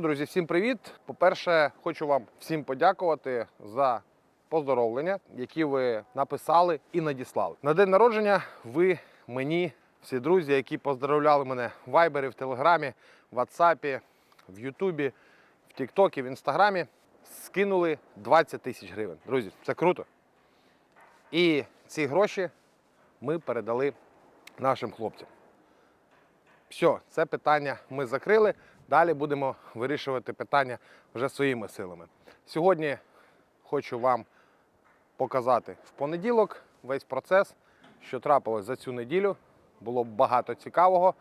друзі, всім привіт. По-перше, хочу вам всім подякувати за поздоровлення, які ви написали і надіслали. На день народження ви мені, всі друзі, які поздоровляли мене в Вайбері, в Телеграмі, в Ватсапі, в Ютубі, в Тіктокі, в Інстаграмі, скинули 20 тисяч гривень. Друзі, це круто. І ці гроші ми передали нашим хлопцям. Все, це питання ми закрили. Далі будемо вирішувати питання вже своїми силами. Сьогодні хочу вам показати в понеділок весь процес, що трапилось за цю неділю. Було багато цікавого.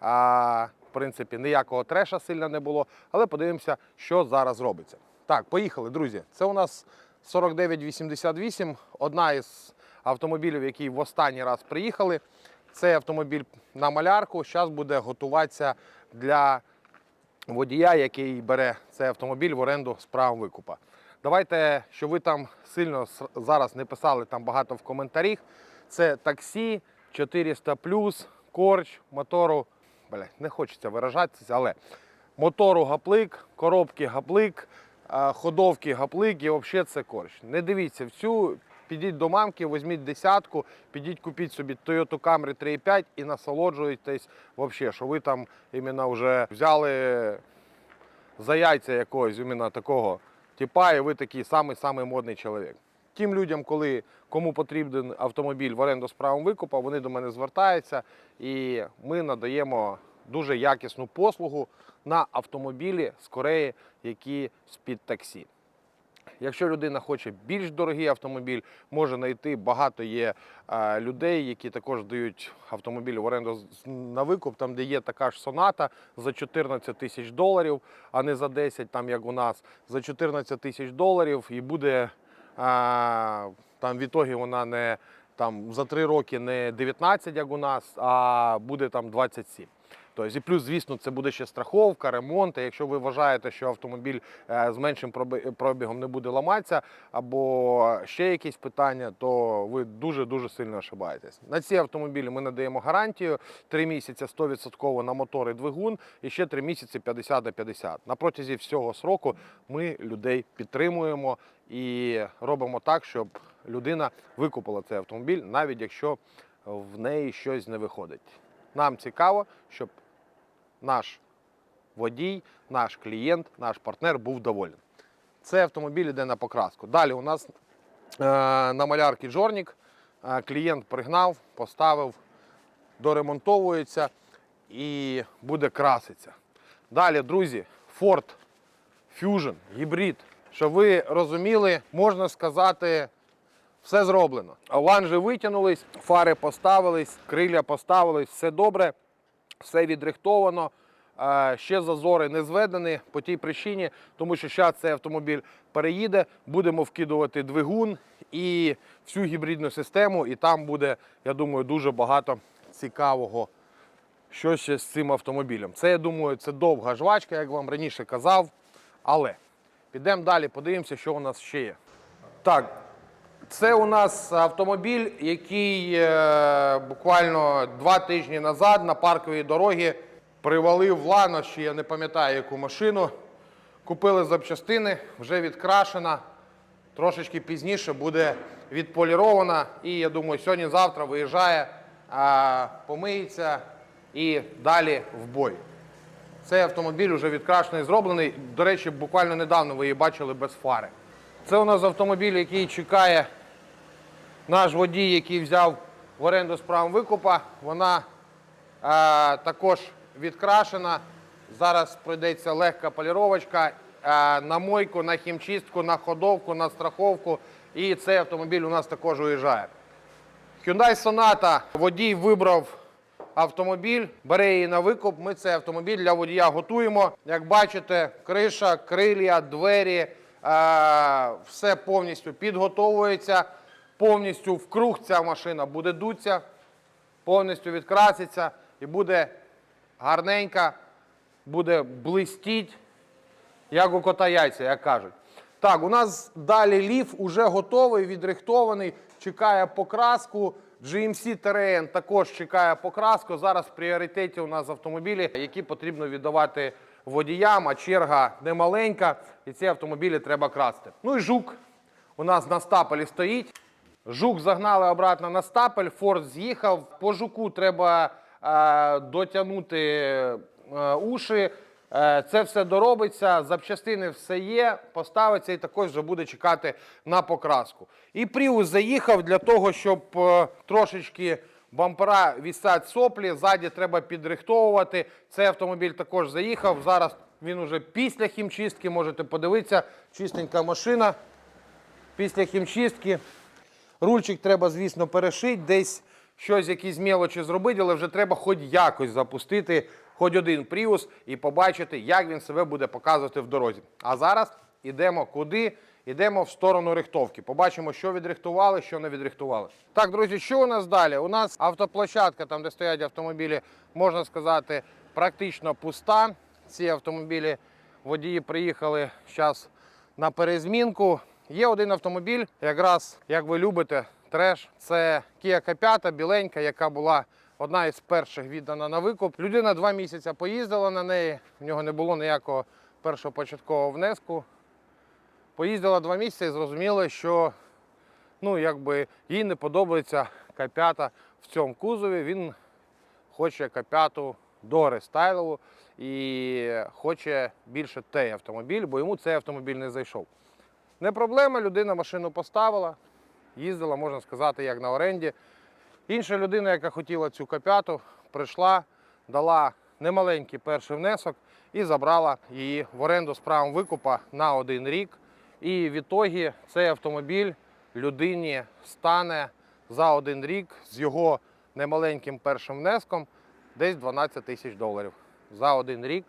А, в принципі, ніякого треша сильно не було, але подивимося, що зараз робиться. Так, поїхали, друзі. Це у нас 4988, одна із автомобілів, які в останній раз приїхали. Цей автомобіль на малярку. Зараз буде готуватися для водія, який бере цей автомобіль в оренду з правом викупа. Давайте, що ви там сильно зараз не писали там багато в коментарях. Це таксі 400 корч, мотору. Бля, не хочеться виражатися, але мотору гаплик, коробки гаплик, ходовки гаплик і взагалі це корч. Не дивіться всю. Підіть до мамки, візьміть десятку, підіть купіть собі Toyota Camry 3.5 і насолоджуйтесь взагалі, що ви там іменно вже взяли за яйця якогось іменно такого типа, і ви такий самий-самий модний чоловік. Тим людям, коли кому потрібен автомобіль в оренду з правом викупу, вони до мене звертаються, і ми надаємо дуже якісну послугу на автомобілі з Кореї, які з-під таксі. Якщо людина хоче більш дорогий автомобіль, може знайти багато є е, людей, які також дають автомобіль в оренду на викуп, там де є така ж соната за 14 тисяч доларів, а не за 10, там як у нас, за 14 тисяч доларів, і буде е, там в ітогі вона не там за 3 роки не 19, як у нас, а буде там 27. Тобто, і плюс, звісно, це буде ще страховка, ремонт. І Якщо ви вважаєте, що автомобіль е, з меншим пробігом не буде ламатися, або ще якісь питання, то ви дуже-дуже сильно ошибаєтесь. На ці автомобілі ми надаємо гарантію 3 місяці 100% на мотор і двигун, і ще 3 місяці 50 на 50. На протязі всього сроку ми людей підтримуємо і робимо так, щоб людина викупила цей автомобіль, навіть якщо в неї щось не виходить. Нам цікаво, щоб наш водій, наш клієнт, наш партнер був доволен. Цей автомобіль йде на покраску. Далі у нас е, на малярці Джорнік. Е, клієнт пригнав, поставив, доремонтовується і буде краситися. Далі, друзі, Ford Fusion, гібрид. Щоб ви розуміли, можна сказати, все зроблено. Ланжі витягнулись, фари поставились, криля поставились, все добре, все відрихтовано. Е, Ще зазори не зведені по тій причині, тому що зараз цей автомобіль переїде, будемо вкидувати двигун і всю гібридну систему, і там буде, я думаю, дуже багато цікавого що ще з цим автомобілем. Це, я думаю, це довга жвачка, як вам раніше казав. Але підемо далі, подивимося, що у нас ще є. Так, це у нас автомобіль, який е, буквально два тижні назад на парковій дорогі привалив в ланощі, я не пам'ятаю яку машину. Купили запчастини, вже відкрашена. Трошечки пізніше буде відполірована. І я думаю, сьогодні-завтра виїжджає, а, помиється і далі в бой. Цей автомобіль вже відкрашений зроблений. До речі, буквально недавно ви її бачили без фари. Це у нас автомобіль, який чекає наш водій, який взяв в оренду з правом викупа. Вона е, також відкрашена. Зараз пройдеться легка поліровочка е, на мойку, на хімчистку, на ходовку, на страховку. І цей автомобіль у нас також уїжджає. Hyundai Sonata. Водій вибрав автомобіль, бере її на викуп. Ми цей автомобіль для водія готуємо. Як бачите, криша, крилля, двері, е, все повністю підготовується. Повністю в круг ця машина буде дуться, повністю відкраситься і буде гарненька, буде блистіть, як у кота яйця, як кажуть. Так, у нас далі ліф уже готовий, відрихтований, чекає покраску. GMC Terrain також чекає покраску. Зараз в пріоритеті у нас автомобілі, які потрібно віддавати водіям, а черга немаленька, і ці автомобілі треба красти. Ну і жук у нас на стапелі стоїть. Жук загнали обратно на стапель, Форд з'їхав. По жуку треба е, дотягнути е, уші. Е, це все доробиться, запчастини все є, поставиться і також вже буде чекати на покраску. І Пріус заїхав для того, щоб е, трошечки бампера вісять соплі, ззаді треба підрихтовувати. Цей автомобіль також заїхав. Зараз він уже після хімчистки, можете подивитися, чистенька машина після хімчистки. Рульчик треба, звісно, перешити, десь щось, якісь мелочі зробити, але вже треба хоч якось запустити, хоч один пріус і побачити, як він себе буде показувати в дорозі. А зараз йдемо куди? Йдемо в сторону рихтовки. Побачимо, що відрихтували, що не відрихтували. Так, друзі, що у нас далі? У нас автоплощадка, там, де стоять автомобілі, можна сказати, практично пуста. Ці автомобілі водії приїхали зараз на перезмінку. Є один автомобіль, якраз як ви любите, треш. Це Kia K5, біленька, яка була одна із перших віддана на викуп. Людина два місяці поїздила на неї, в нього не було ніякого першопочаткового внеску. Поїздила два місяці і зрозуміла, що ну, якби, їй не подобається К5 в цьому кузові. Він хоче К5 до рестайлову і хоче більше той автомобіль, бо йому цей автомобіль не зайшов. Не проблема, людина машину поставила, їздила, можна сказати, як на оренді. Інша людина, яка хотіла цю К5, прийшла, дала немаленький перший внесок і забрала її в оренду з правом викупа на один рік. І в ітогі цей автомобіль людині стане за один рік з його немаленьким першим внеском десь 12 тисяч доларів. За один рік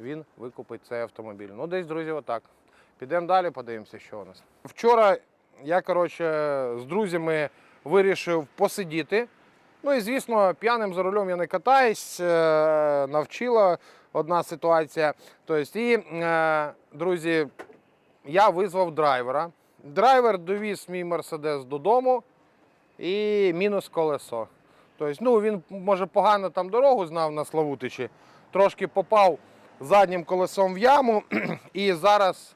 він викупить цей автомобіль. Ну, десь, друзі, отак. Підемо далі, подивимося, що у нас. Вчора я, коротше, з друзями вирішив посидіти. Ну і звісно, п'яним за рулем я не катаюсь, е, навчила одна ситуація. Тобто, і, е, друзі, я визвав драйвера. Драйвер довіз мій мерседес додому і мінус колесо. Тобто, ну, він може погано там дорогу знав на Славутичі, трошки попав заднім колесом в яму. І зараз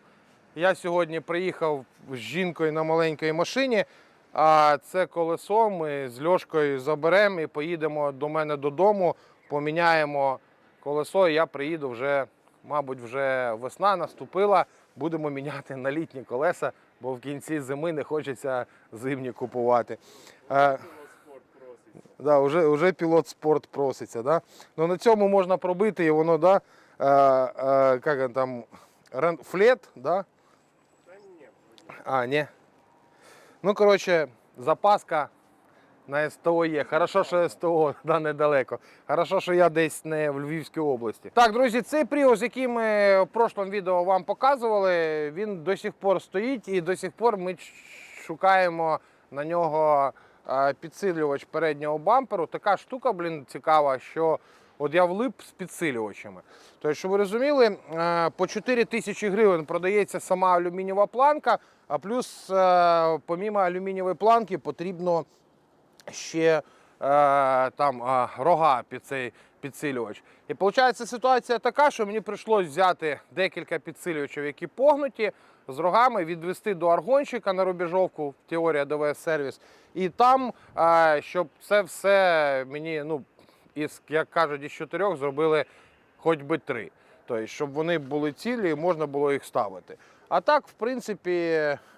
я сьогодні приїхав з жінкою на маленькій машині. А це колесо ми з Льошкою заберемо і поїдемо до мене додому, поміняємо колесо, і я приїду вже, мабуть, вже весна наступила. Будемо міняти на літні колеса, бо в кінці зими не хочеться зимні купувати. Е, Да, вже, вже пілот спорт проситься. Да? Ну, на цьому можна пробити і воно, да, е, е, як там, флет, да? А, ні. Ну, коротше, запаска на СТО є. Хорошо, що СТО да, недалеко. Хорошо, що я десь не в Львівській області. Так, друзі, цей Prius, який ми в прошлому відео вам показували, він до сих пор стоїть і до сих пор ми шукаємо на нього е, підсилювач переднього бамперу. Така штука, блін, цікава, що от я влип з підсилювачами. Тобто, щоб ви розуміли, е, по 4 тисячі гривень продається сама алюмінієва планка, а плюс, е, помімо алюмінієвої планки, потрібно ще е, там рога під цей підсилювач. І виходить ситуація така, що мені прийшлось взяти декілька підсилювачів, які погнуті з рогами, відвести до аргонщика на рубежовку, теорія ДВС сервіс. І там, щоб це все мені, ну, із, як кажуть, із чотирьох зробили хоч би три. Тобто, щоб вони були цілі і можна було їх ставити. А так, в принципі,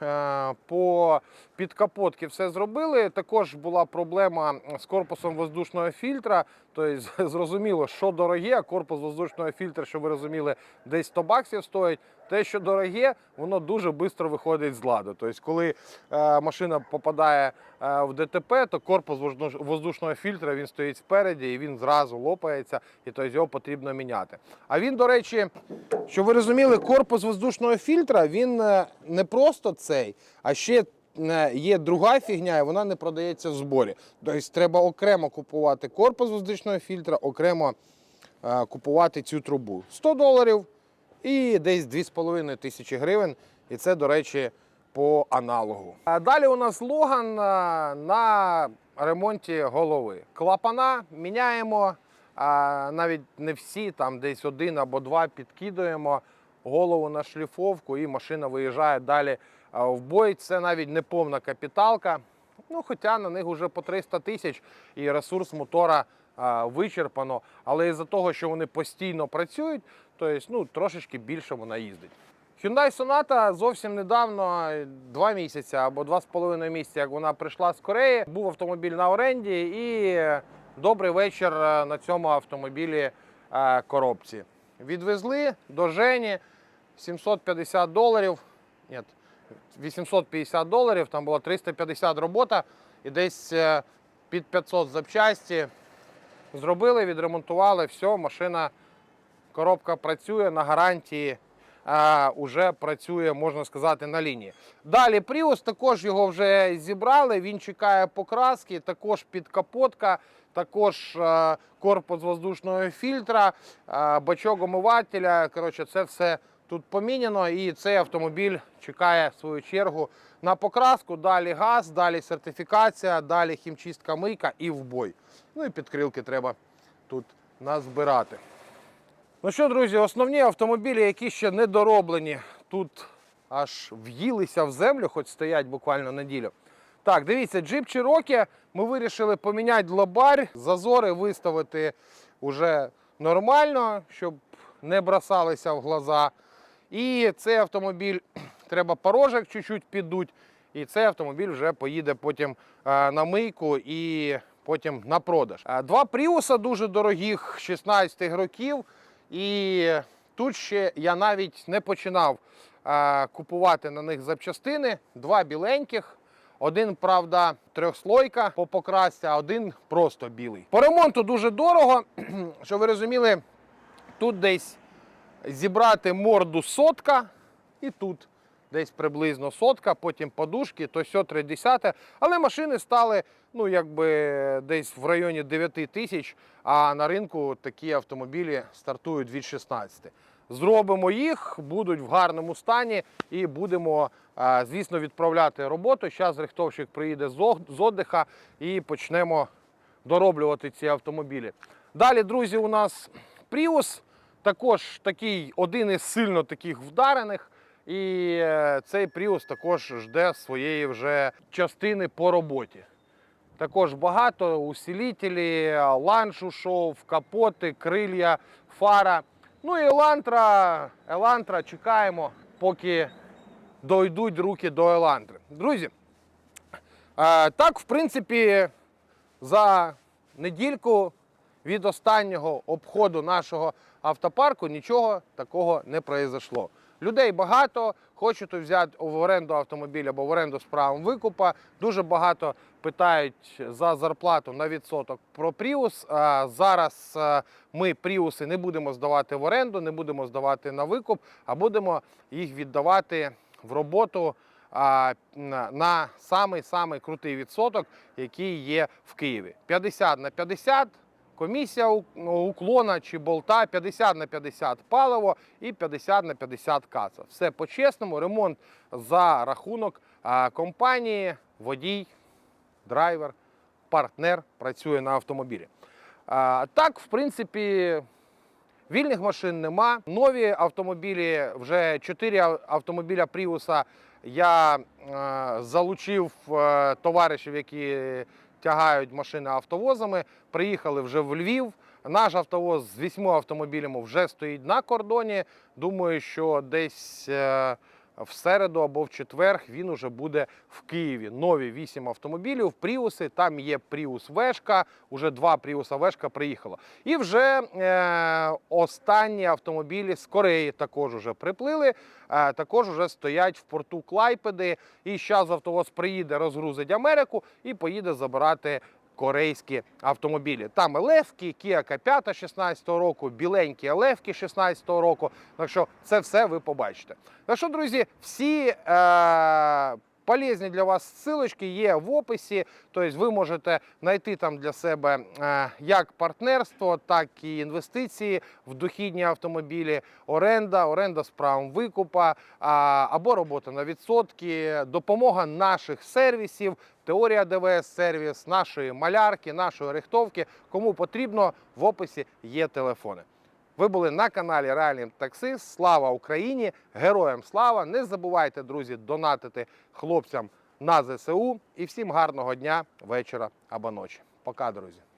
е, по підкапотки все зробили. Також була проблема з корпусом воздушного фільтра. Тобто, зрозуміло, що дороге, корпус воздушного фільтра, щоб ви розуміли, десь 100 баксів стоїть. Те, що дороге, воно дуже швидко виходить з ладу. Тобто, коли е, машина попадає е, в ДТП, то корпус воздушного фільтра він стоїть спереді і він зразу лопається, і тобто його потрібно міняти. А він, до речі, щоб ви розуміли, корпус воздушного фільтра він е, не просто цей, а ще є друга фігня, і вона не продається в зборі. Тобто треба окремо купувати корпус воздушного фільтра, окремо е, купувати цю трубу. 100 доларів і десь 2,5 тисячі гривень. І це, до речі, по аналогу. А далі у нас Логан е, на ремонті голови. Клапана міняємо, а навіть не всі, там десь один або два підкидуємо голову на шліфовку, і машина виїжджає далі в бой. Це навіть не повна капіталка. Ну, хоча на них вже по 300 тисяч і ресурс мотора а, вичерпано. Але із-за того, що вони постійно працюють, то є, ну, трошечки більше вона їздить. Hyundai Sonata зовсім недавно, два місяці або два з половиною місяці, як вона прийшла з Кореї, був автомобіль на оренді і добрий вечір е, на цьому автомобілі е, коробці. Відвезли до Жені 750 доларів. Ні, 850 доларів, там було 350 робота і десь е, під 500 запчасті. Зробили, відремонтували, все, машина, коробка працює на гарантії. А, уже працює, можна сказати, на лінії. Далі Prius, також його вже зібрали. Він чекає покраски, також підкапотка, також е, корпус воздушного фільтра, е, бачок омивателя. Коротше, це все тут поміняно. І цей автомобіль чекає свою чергу на покраску. Далі газ, далі сертифікація, далі хімчистка мийка і в бой. Ну і підкрилки треба тут назбирати. Ну що, друзі, основні автомобілі, які ще не дороблені, тут аж в'їлися в землю, хоч стоять буквально неділю. Так, дивіться, джип Cherokee ми вирішили поміняти лобарь, зазори виставити уже нормально, щоб не бросалися в глаза. І цей автомобіль треба порожок чуть-чуть піддуть. І цей автомобіль вже поїде потім е, на мийку і потім на продаж. Е, Два Пріуса дуже дорогих, 16 років. І тут ще я навіть не починав е, купувати на них запчастини. Два біленьких. Один, правда, трьохслойка по покрасці, а один просто білий. По ремонту дуже дорого. Щоб ви розуміли, тут десь зібрати морду сотка, і тут десь приблизно сотка, потім подушки, то все 30. Але машини стали ну, якби десь в районі 9 тисяч, а на ринку такі автомобілі стартують від 16. Зробимо їх, будуть в гарному стані і будемо, звісно, відправляти роботу. Зараз рихтовщик приїде з отдиха і почнемо дороблювати ці автомобілі. Далі, друзі, у нас Prius, також такий один із сильно таких вдарених. І е, цей Prius також жде своєї вже частини по роботі. Також багато усилителі, ланш ушов, капоти, крилья, фара. Ну і елантра, елантра чекаємо, поки дойдуть руки до елантри. Друзі, е, так, в принципі, за недільку від останнього обходу нашого автопарку нічого такого не произошло. Людей багато, хочуть взяти в оренду автомобіль або в оренду з правом викупа. Дуже багато питають за зарплату на відсоток про Пріус. А Зараз е, ми Пріуси не будемо здавати в оренду, не будемо здавати на викуп, а будемо їх віддавати в роботу на- на самий самий крутий відсоток, який є в Києві. 50 на 50 комісія уклона чи болта, 50 на 50 паливо і 50 на 50 каса. Все по-чесному, ремонт за рахунок компанії, водій, драйвер, партнер працює на автомобілі. Так, в принципі, Вільних машин нема. Нові автомобілі, вже 4 автомобіля Пріуса я залучив товаришів, які тягають машини автовозами. Приїхали вже в Львів. Наш автовоз з вісьми автомобілями вже стоїть на кордоні. Думаю, що десь е, в середу або в четвер він уже буде в Києві. Нові вісім автомобілів, Пріуси. Там є Пріус Вешка, уже два Пріуса Вешка приїхало. І вже е, останні автомобілі з Кореї також уже приплили. Е, також вже стоять в порту Клайпеди. І зараз автовоз приїде, розгрузить Америку і поїде забирати. Корейські автомобілі. Там Елевки, Kia K5 16 року, біленькі Елевки 16 року. Так що це все ви побачите. Так що, друзі, всі е, полезні для вас ссылочки є в описі. Тобто ви можете знайти там для себе е, як партнерство, так і інвестиції в дохідні автомобілі, оренда, оренда з правом викупа або робота на відсотки, допомога наших сервісів. Теорія ДВС сервіс, нашої малярки, нашої рихтовки. Кому потрібно, в описі є телефони. Ви були на каналі Реальний Таксист. Слава Україні! Героям слава! Не забувайте, друзі, донатити хлопцям на ЗСУ. І всім гарного дня, вечора або ночі. Пока, друзі!